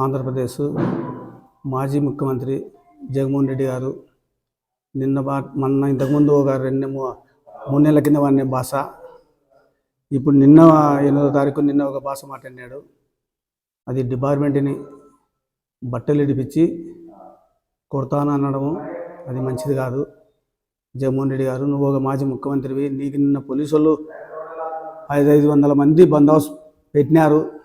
ఆంధ్రప్రదేశ్ మాజీ ముఖ్యమంత్రి జగన్మోహన్ రెడ్డి గారు నిన్న బా మొన్న ఇంతకుముందు ఒక రెండు మూ- మూడు నెలల కింద వాడిన భాష. ఇప్పుడు నిన్న ఎనిమిదో తారీఖు నిన్న ఒక భాష మాట్లాడినాడు. అది డిపార్ట్మెంట్ని బట్టలు ఇడిపించి కొడతాను అనడము అది మంచిది కాదు. జగన్మోహన్ రెడ్డి గారు నువ్వు ఒక మాజీ ముఖ్యమంత్రివి నీకు నిన్న పోలీసు వాళ్ళు ఐదు ఐదు వందల మంది బందోబస్తు పెట్టినారు.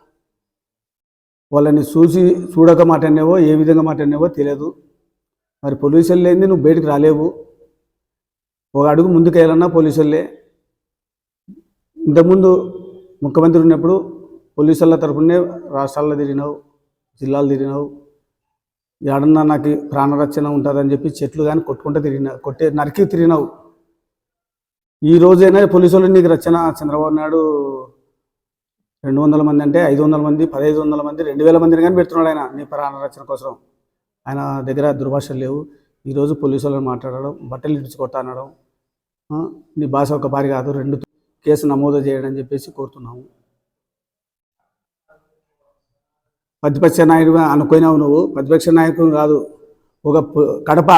వాళ్ళని చూసి చూడక మాట్లాడినావో ఏ విధంగా మాట్లాడినావో తెలియదు. మరి పోలీసులు లేని నువ్వు బయటకు రాలేవు. ఒక అడుగు ముందుకు వెళ్ళన్నా పోలీసులే. ఇంతకుముందు ముఖ్యమంత్రి ఉన్నప్పుడు పోలీసుల తరపునే రాష్ట్రాల్లో తిరిగినావు జిల్లాలు తిరిగినావు. ఏడన్నా నాకు ప్రాణరక్షణ ఉంటుందని చెప్పి చెట్లు కానీ కొట్టుకుంటూ తిరిగినా కొట్టే నరికి తిరిగినావు. ఈ రోజైనా పోలీసులు నీకు రచన చంద్రబాబు నాయుడు రెండు వందల మంది అంటే ఐదు వందల మంది పదహైదు వందల మంది రెండు వేల మందిని కానీ పెడుతున్నాడు ఆయన నీ ప్రాణ రక్షణ కోసం. ఆయన దగ్గర దుర్భాషలు లేవు. ఈరోజు పోలీసు వాళ్ళని మాట్లాడడం బట్టలు ఇడిచి కొట్టా అనడం నీ భాష ఒక పారి కాదు రెండు కేసు నమోదు చేయడం అని చెప్పేసి కోరుతున్నాము. ప్రతిపక్ష నాయకుడు అనుకున్నావు నువ్వు. ప్రతిపక్ష నాయకుడు కాదు. ఒక పు- కడప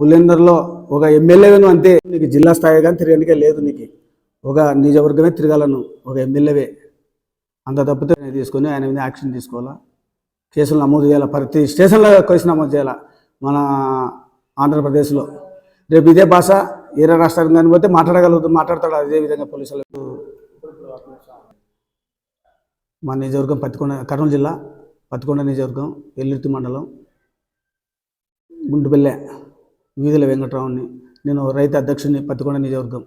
పులిందర్లో ఒక ఎమ్మెల్యేను అంతే. నీకు జిల్లా స్థాయి కానీ తిరగనికే లేదు నీకు. ఒక నిజవర్గమే తిరగాలను ఒక ఎమ్మెల్యేవే. అంత తప్పితే నేను తీసుకొని ఆయన మీద యాక్షన్ తీసుకోవాలా? కేసులు నమోదు చేయాలి? ప్రతి స్టేషన్లో కేసు నమోదు చేయాలి? మన ఆంధ్రప్రదేశ్లో. రేపు ఇదే భాష వేరే రాష్ట్రానికి కానీ పోతే మాట్లాడగలుగుతుంది మాట్లాడతాడు? అదే విధంగా పోలీసులకు మా నియోజకవర్గం పత్తికొండ కర్నూలు జిల్లా పత్తికొండ నియోజకవర్గం ఎల్లుర్తి మండలం గుంటుపల్లె వీధుల వెంకటరావుని నేను రైతు అధ్యక్షుడిని పత్తికొండ నియోజకవర్గం.